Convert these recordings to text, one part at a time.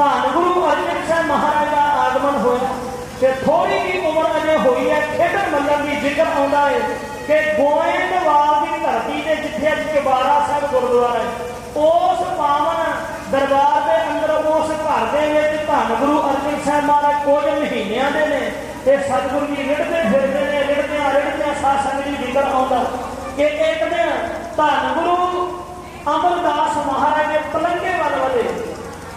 ਧੰਨ ਗੁਰੂ ਅਰਜਨ ਸਾਹਿਬ ਮਹਾਰਾਜ ਦਾ ਆਗਮਨ ਹੋਇਆ ਤੇ ਥੋੜੀ ਜਿਹੀ ਉਮਰ ਅਜੇ ਹੋਈ ਹੈ, ਖੇਡਣ ਮੱਲਣ ਦੀ ਜ਼ਿਕਰ ਆਉਂਦਾ ਹੈ ਕਿ ਗੋਇੰਦਵਾਲ ਦੀ ਧਰਤੀ ਤੇ ਜਿੱਥੇ ਅੱਜ ਚਬਾਰਾ ਸਾਹਿਬ ਗੁਰਦੁਆਰਾ ਹੈ, ਉਸ ਪਾਵਨ ਦਰਬਾਰ ਦੇ ਅੰਦਰ, ਉਸ ਘਰ ਦੇ ਵਿੱਚ ਧੰਨ ਗੁਰੂ ਅਰਜਨ ਸਾਹਿਬ ਮਹਾਰਾਜ ਕੁਝ ਮਹੀਨਿਆਂ ਦੇ ਨੇ ਤੇ ਸਤਿਗੁਰੂ ਜੀ ਰਿੜਦੇ ਫਿਰਦੇ ਨੇ, ਰਿੜਦਿਆਂ ਰਿੜਦਿਆਂ ਸਾਧ ਸੰਗਤ ਦੀ ਜ਼ਿਕਰ ਆਉਂਦਾ ਕਿ ਇੱਕ ਦਿਨ ਧੰਨ ਗੁਰੂ ਅਮਰਦਾਸ ਮਹਾਰਾਜ ਦੇ ਪਲੰਗੇ ਵੱਲ ਵਧੇ।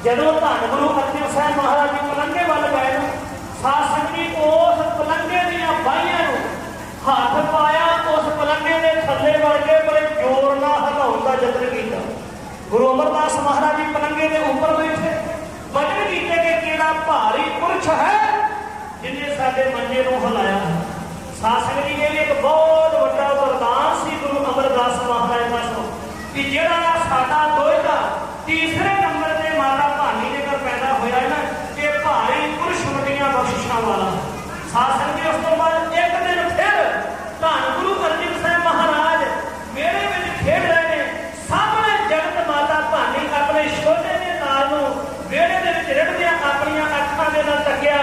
ਜਦੋਂ ਧੰਨ ਗੁਰੂ ਅਰਜਨ ਸਾਹਿਬ ਮਹਾਰਾਜ ਜੀ ਪਲੰਗੇ ਵੱਲ ਗਏ ਸਾਧ ਸੰਗਤ ਉਸ ਪਲੰਗੇ ਦੀਆਂ ਬਾਹੀਆਂ ਨੂੰ ਹੱਥ ਪਾਇਆ, ਉਸ ਪਲੰਗੇ ਦੇ ਥੱਲੇ ਵੜ ਕੇ ਬੜੇ ਜ਼ੋਰ ਨਾਲ ਹਿਲਾਉਣ ਦਾ ਯਤਨ ਕੀਤਾ। ਗੁਰੂ ਅਮਰਦਾਸ ਮਹਾਰਾਜ ਜੀ ਪਲੰਗੇ ਦੇ ਉੱਪਰ ਬੈਠੇ। ਵਜਨ ਕੀਤੇ ਕਿ ਕਿਹੜਾ ਭਾਰੀ ਪੁਰਖ ਹੈ ਜਿਹਨੇ ਸਾਡੇ ਮੰਜੇ ਨੂੰ ਹਿਲਾਇਆ। ਸਾਧ ਸੰਗਤ ਜੀ ਇਹ ਇੱਕ ਬਹੁਤ ਵੱਡਾ ਵਰਦਾਨ ਸੀ ਗੁਰੂ ਅਮਰਦਾਸ ਮਹਾਰਾਜ ਦਾ ਸੋ ਕਿ ਜਿਹੜਾ ਸਾਡਾ ਦੋਇਦਾ ਤੀਸਰੇ ਨੰਬਰ ਤੇ ਮਾਤਾ ਭਾਨੀ ਦੇ ਘਰ ਪੈਦਾ ਹੋਇਆ ਹੈ ਨਾ ਇਹ ਭਾਰੀ ਪੁਰਸ਼ ਵੱਡੀਆਂ ਵਾਲਾ। ਸਾਧ ਸੰਗਤ ਉਸ ਤੋਂ ਬਾਅਦ ਇੱਕ ਦਿਨ ਫਿਰ ਧੰਨ ਗੁਰੂ ਅਰਜਨ ਸਾਹਿਬ ਮਹਾਰਾਜ ਮੇਰੇ ਵਿੱਚ ਖੇਡ ਰਹੇ ਨੇ। ਸਾਹਮਣੇ ਜਗਤ ਮਾਤਾ ਭਾਨੀ ਆਪਣੇ ਛੋਟੇ ਦੇ ਨਾਲ ਨੂੰ ਵਿਹੜੇ ਦੇ ਵਿੱਚ ਰਿੜਦਿਆਂ ਆਪਣੀਆਂ ਅੱਖਾਂ ਦੇ ਨਾਲ ਤੱਕਿਆ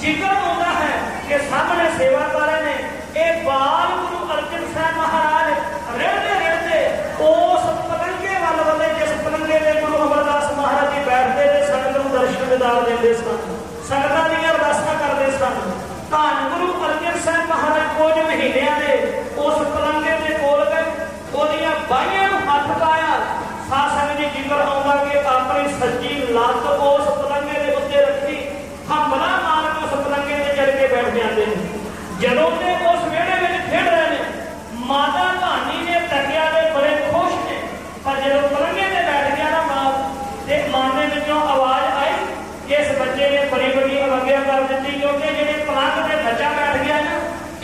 ਜਿਗਰ ਹੁੰਦਾ ਹੈ ਕਿ ਸਾਹਮਣੇ ਸੇਵਾ ਕਰ ਰਹੇ ਨੇ। ਇਹ ਬਾਲ ਗੁਰੂ ਅਰਜਨ ਸਾਹਿਬ ਮਹਾਰਾਜ ਰੜਦੇ ਰਿੜਦੇ ਉਸ ਪਲੰਗੇ ਵੱਲ ਵੱਲੇ ਜਿਸ ਪਲੰਗੇ ਦੇ ਗੁਰੂ ਅਮਰਦਾਸ ਮਹਾਰਾਜ ਜੀ ਬੈਠਦੇ ਤੇ ਸੰਗਤ ਨੂੰ ਦਰਸ਼ਨ ਦਿਦਾਰ ਦਿੰਦੇ ਸਨ। ਸੰਗਤਾਂ ਦੀਆਂ ਅਰਦਾਸਾਂ ਕਰਦੇ ਸਨ। ਧੰਨ ਗੁਰੂ ਅਰਜਨ ਸਾਹਿਬ ਮਹਾਰਾਜ ਕੁਝ ਮਹੀਨਿਆਂ ਦੇ ਉਸ ਪਲੰਗੇ ਦੇ ਕੋਲ ਗਏ। ਉਹਦੀਆਂ ਬਾਹੀਆਂ ਨੂੰ ਹੱਥ ਪਾਇਆ। ਸਾਧ ਸੰਗਤ ਜੀ ਜਿਕਰ ਆਉਂਦਾ ਕਿ ਆਪਣੀ ਸੱਜੀ ਲੱਤ ਉਸ ਪਲੰਗੇ ਦੇ ਉੱਤੇ ਰੱਖੀ। ਹਮਲਾ ਮਾਰ ਕੇ ਉਸ ਪਲੰਗੇ ਤੇ ਚੜ ਕੇ ਬੈਠ ਜਾਂਦੇ ਨੇ। ਜਦੋਂ ਤੇ ਉਸ ਵਿਹੜੇ ਵਿੱਚ ਖੇਡ ਰਹੇ ਨੇ ਮਾਤਾ ਧਾਨੀ ਨੇ ਤੱਕਿਆ ਦੇ ਬੜੇ ਖੁਸ਼ ਨੇ ਪਰ ਜਦੋਂ ਪਲੰਗੇ ਤੇ ਬੈਠ ਗਿਆ ਨਾ ਮਾਂ ਤੇ ਮਾਂ ਦੇ ਵਿੱਚੋਂ ਆਵਾਜ਼ ਆਈ ਕਿ ਇਸ ਬੱਚੇ ਨੇ ਬੜੀ ਬੜੀ ਅਵਗਿਆ ਕਰ ਦਿੱਤੀ ਕਿਉਂਕਿ ਜਿਹੜੇ ਪਲੰਗ ਤੇ ਬੱਚਾ ਬੈਠ ਗਿਆ ਨਾ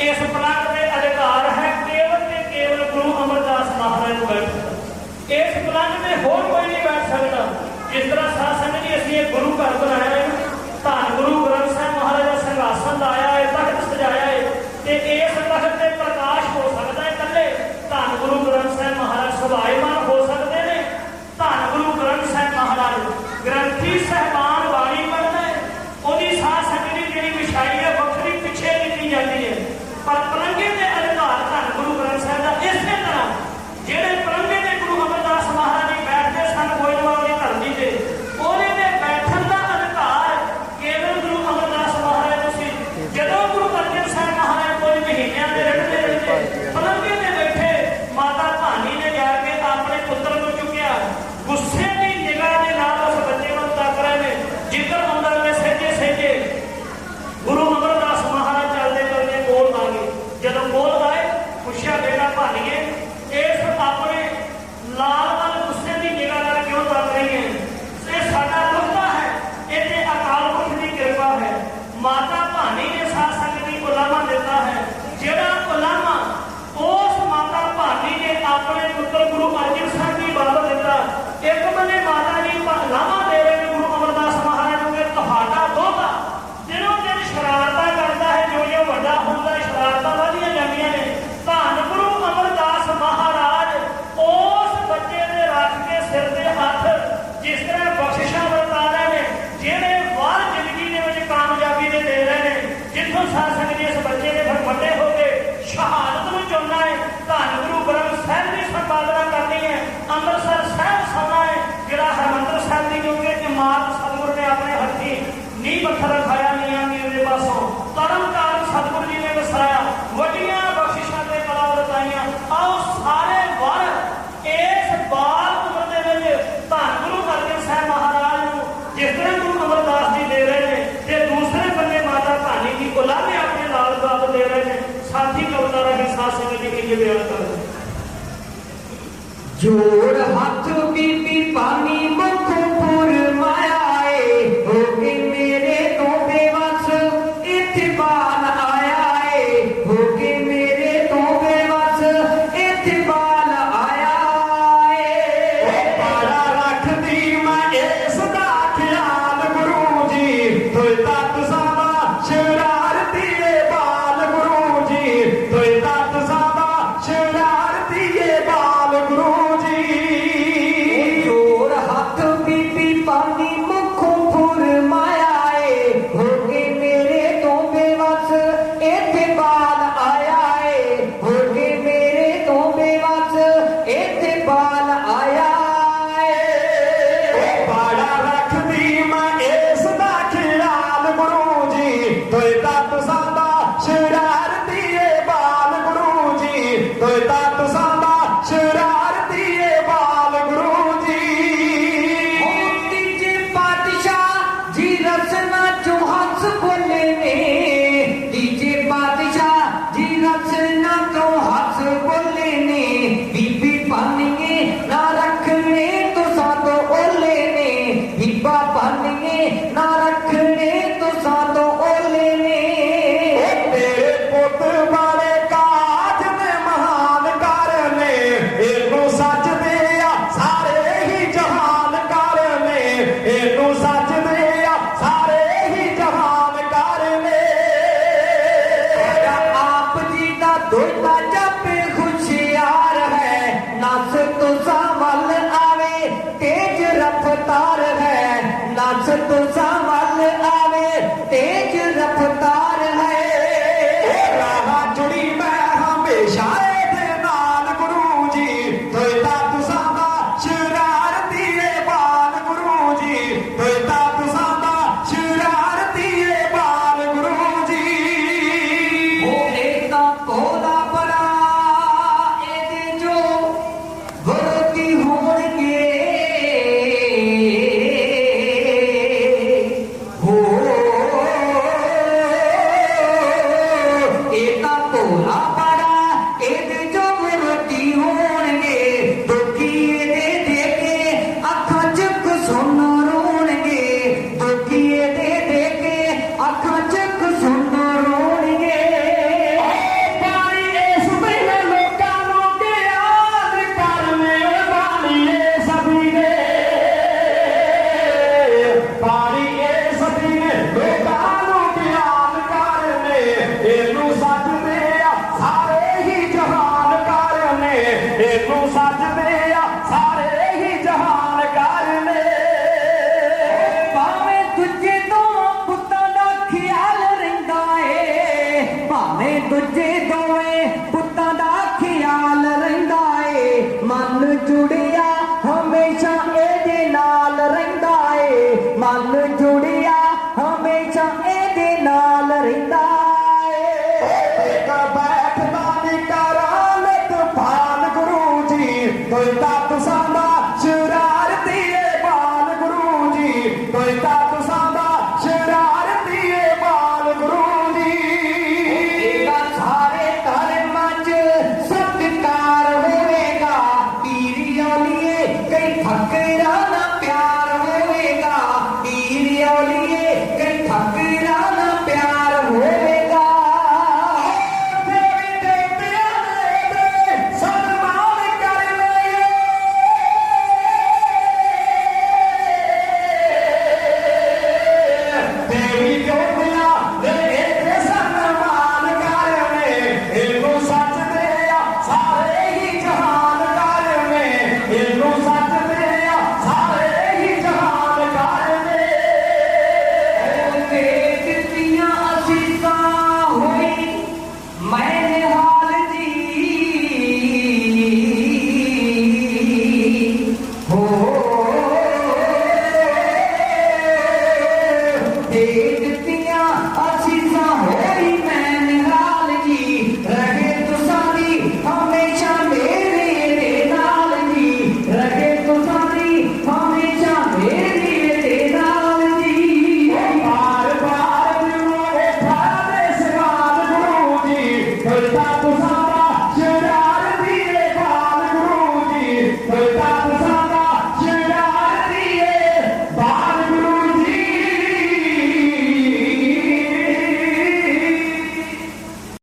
ਇਸ ਪਲੰਗ ਦੇ ਅਧਿਕਾਰ ਹੈ ਕੇਵਲ ਤੇ ਕੇਵਲ ਗੁਰੂ ਅਮਰਦਾਸ ਮਹਾਰਾਜ ਨੂੰ ਬੈਠ ਇਸ ਪਲੰਗ ਤੇ ਹੋਰ ਕੋਈ ਨਹੀਂ ਬੈਠ ਸਕਦਾ। ਜਿਸ ਤਰ੍ਹਾਂ ਸਾਧ ਸੰਗਤ ਜੀ, ਅਸੀਂ ਇਹ ਗੁਰੂ ਘਰ ਬਣਾਇਆ ਹੈ ਧੰਨ ਗੁਰੂ ਗ੍ਰੰਥ ਸਾਹਿਬ ਮਹਾਰਾਜ ਦਾ ਸਿੰਘਾਸਨ ਲਾਇਆ ਹੈ ਤਖਤ ਸਜਾਇਆ ਹੈ ਤੇ ਇਸ ਤਖਤ ਤੇ ਪ੍ਰਕਾਸ਼ ਹੋ ਸਕਦਾ ਹੈ ਇਕੱਲੇ ਧੰਨ ਗੁਰੂ ਗ੍ਰੰਥ ਸਾਹਿਬ ਮਹਾਰਾਜ ਸੁਭਾਏਮਾਨ ਹੋ ਸਕਦੇ ਨੇ ਧੰਨ ਗੁਰੂ ਗ੍ਰੰਥ ਸਾਹਿਬ ਮਹਾਰਾਜ ਗ੍ਰੰਥੀ ਸਹਿਬਾਨ ਬਾਣੀ ਪੜ੍ਹਦਾ ਹੈ ਉਹਦੀ ਸਾਧ ਸੰਗਤ ਦੀ ਜਿਹੜੀ ਵਿਛਾਈ ਹੈ ਵੱਖਰੀ ਪਿੱਛੇ ਲਿਖੀ ਜਾਂਦੀ ਹੈ ਪਰ ਪਲੰਗੇ ਦੇ ਅਧਿਕਾਰ ਧੰਨ ਗੁਰੂ ਗ੍ਰੰਥ ਸਾਹਿਬ ਦਾ ਇਸੇ ਤਰ੍ਹਾਂ ਜਿਹੜੇ ਪਲੰਗੇ ਦੇ ਗੁਰੂ ਅਮਰਦਾਸ ਮਹਾਰਾਜ ਜੀ ਬੈਠਦੇ ਸਨ ਗੋਇੰਦਵਾਲ ਦੀ ਧਰਤੀ ਤੇ ਉਹਦੇ ਤੇ ਬੈਠਣ ਦਾ ਅਧਿਕਾਰ ਕੇਵਲ ਗੁਰੂ ਅਮਰਦਾਸ ਮਹਾਰਾਜ ਨੂੰ ਸੀ ਜਦੋਂ ਗੁਰੂ ਅਰਜਨ ਸਾਹਿਬ ਮਹਾਰਾਜ ਕੋਈ ਮਹੀਨਿਆਂ ਦੇ ਰਹਿੰਦੇ ਰਹਿੰਦੇ ਪਲੰਗੇ ਤੇ ਬੈਠੇ ਮਾਤਾ ਭਾਨੀ ਨੇ ਜਾ ਕੇ ਆਪਣੇ ਪੁੱਤਰ ਨੂੰ ਚੁੱਕਿਆ ਗੁੱਸੇ ਦੀ ਨਿਗਾਹ ਦੇ ਨਾਲ ਉਸ ਬੱਚੇ ਨੂੰ ਤੱਕ ਰਹੇ ਨੇ ਜਿੱਧਰ ਆਉਂਦਾ ਵੇ ਸਹਿਜੇ ਸਹਿਜੇ ਗੁਰੂ ਅਮਰਦਾਸ ਮਹਾਰਾਜ ਚੱਲਦੇ ਚੱਲਦੇ ਕੋਲ ਆ ਗਏ ਜਦੋਂ ਕੋਲ ਆਏ ਪੁੱਛਿਆ ਬੇਟਾ ਭਾਨੀਏ ਇਸ ਆਪਣੇ ਲਾਲ ਵੱਲ ਗੁੱਸੇ ਦੀ ਨਿਗਾਹ ਨਾਲ ਕਿਉਂ ਤੱਕ ਰਹੀ ਹੈ ਇਹ ਸਾਡਾ ਦੁੱਖਾ ਹੈ ਇਹਦੇ ਅਕਾਲ ਪੁਰਖ ਦੀ ਕਿਰਪਾ ਹੈ ਮਾਤਾ ਭਾਨੀ ਨੇ ਸਾਧ ਸੰਗਤ ਦੀ ਉਲਾਮਾ ਦਿੱਤਾ ਹੈ ਜਿਹੜਾ ਉਲਾਮਾ ਉਸ ਮਾਤਾ ਭਾਨੀ ਨੇ ਆਪਣੇ ਪੁੱਤਰ ਗੁਰੂ ਅਰਜਨ ਸਾਹਿਬ ਦੀ ਬਾਬਤ ਦਿੱਤਾ ਇੱਕ ਬੰਨੇ ਮਾਤਾ ਜੀ ਲਾਮਾ ਦੇ ਰਹੇ ਨੇ ਗੁਰੂ ਅਮਰਦਾਸ ਮਹਾਰਾਜ ਨੂੰ ਕਿ ਤੁਹਾਡਾ ਦੋਤਾ ਦਿਨੋਂ ਦਿਨ ਸ਼ਰਾਰਤਾਂ ਕਰਦਾ ਹੈ ਜੋ ਜੋ ਵੱਡਾ ਹੁੰਦਾ ਸ਼ਰਾਰਤਾਂ ਵਧੀਆਂ ਜਾਂਦੀਆਂ ਨੇ ਧੰਨ ਗੁਰੂ ਅਮਰਦਾਸ ਮਹਾਰਾਜ ਉਸ ਬੱਚੇ ਦੇ ਰੱਖ ਕੇ ਸਿਰ ਤੇ ਹੱਥ ਜਿਸ ਤਰ੍ਹਾਂ ਬਖਸ਼ਿਸ਼ਾਂ ਵਰਤਾ ਰਹੇ ਨੇ ਜਿਹੜੇ ਵਾਰ ਜ਼ਿੰਦਗੀ ਦੇ ਵਿੱਚ ਕਾਮਯਾਬੀ ਦੇ ਦੇ ਰਹੇ ਨੇ ਜਿੱਥੋਂ ਸਾਧ ਸੰਗਤ ਜੀ ਇਸ ਬੱਚੇ ਨੇ ਫਿਰ ਵੱਡੇ ਹੋ ਕੇ ਸ਼ਹਾਦਤ ਨੂੰ ਚੁਣਨਾ ਹੈ ਧੰਨ ਗੁਰੂ ਗ੍ਰੰਥ ਸਾਹਿਬ ਦੀ ਸੰਪਾਦਨਾ ਕਰਨੀ ਹੈ ਅੰਮ੍ਰਿਤਸਰ ਸਾਹਿਬ ਸਮਾਂ ਹੈ, ਜਿਹੜਾ ਹਰਮੰਦਰ ਸਾਹਿਬ ਦੀ ਜੋ ਕਿ ਸਤਿਗੁਰ ਨੇ ਆਪਣੇ ਹੱਥੀ ਨੀਂਹ ਪੱਥਰ ਰਖਾਇਆ ਨੀਆਂ ਦੀ ਉਹਦੇ ਪਾਸੋਂ। ਤਰਨ ਤਾਰਨ ਸਤਿਗੁਰ ਜੀ ਨੇ ਵਸਾਇਆ ਵੱਡੀਆਂ ਬਖਸ਼ਿਸ਼ਾਂ ਤੇ ਕਲਾ ਵਰਤਾਈਆਂ। ਆਓ ਸਾਰੇ ਵਰ ਇਸ ਬਾਲ ਉਮਰ ਦੇ ਵਿੱਚ ਧੰਨ ਗੁਰੂ ਅਰਜਨ ਸਾਹਿਬ ਮਹਾਰਾਜ ਨੂੰ, ਜਿਸ ਤਰ੍ਹਾਂ ਗੁਰੂ ਅਮਰਦਾਸ ਜੀ ਦੇ ਰਹੇ ਨੇ ਤੇ ਦੂਸਰੇ ਬੰਨੇ ਮਾਤਾ ਧਾਨੀ ਜੀ ਗੁਲਾਮੇ ਆਪਣੇ ਨਾਲ ਦਾਤ ਦੇ ਰਹੇ ਨੇ, ਸਾਥੀ ਕਵਤਾਰਾ ਦੀ ਸਾਧ ਸੰਗਤ ਜੀ ਕੀ ਬਿਆਨ ਕਰਦੇ ਜੋੜ Thank you. ਦੇ ਦਿੱਤੀਆਂ। ਅਸੀਸਾਂ ਹੋਈ ਮੈਂ ਨਿਹਾਲ ਜੀ ਰਹੇ ਤੁਸਾਰੀ ਹਮੇਸ਼ਾ ਮੇਰੇ ਦੇ ਨਾਲ ਜੀ ਰਹੇ ਤੁਸਾਰੀ ਹਮੇਸ਼ਾ ਮੇਰੇ ਦੇ ਨਾਲ ਜੀ ਬਾਰ ਬਾਰ ਨੂੰ ਇਹ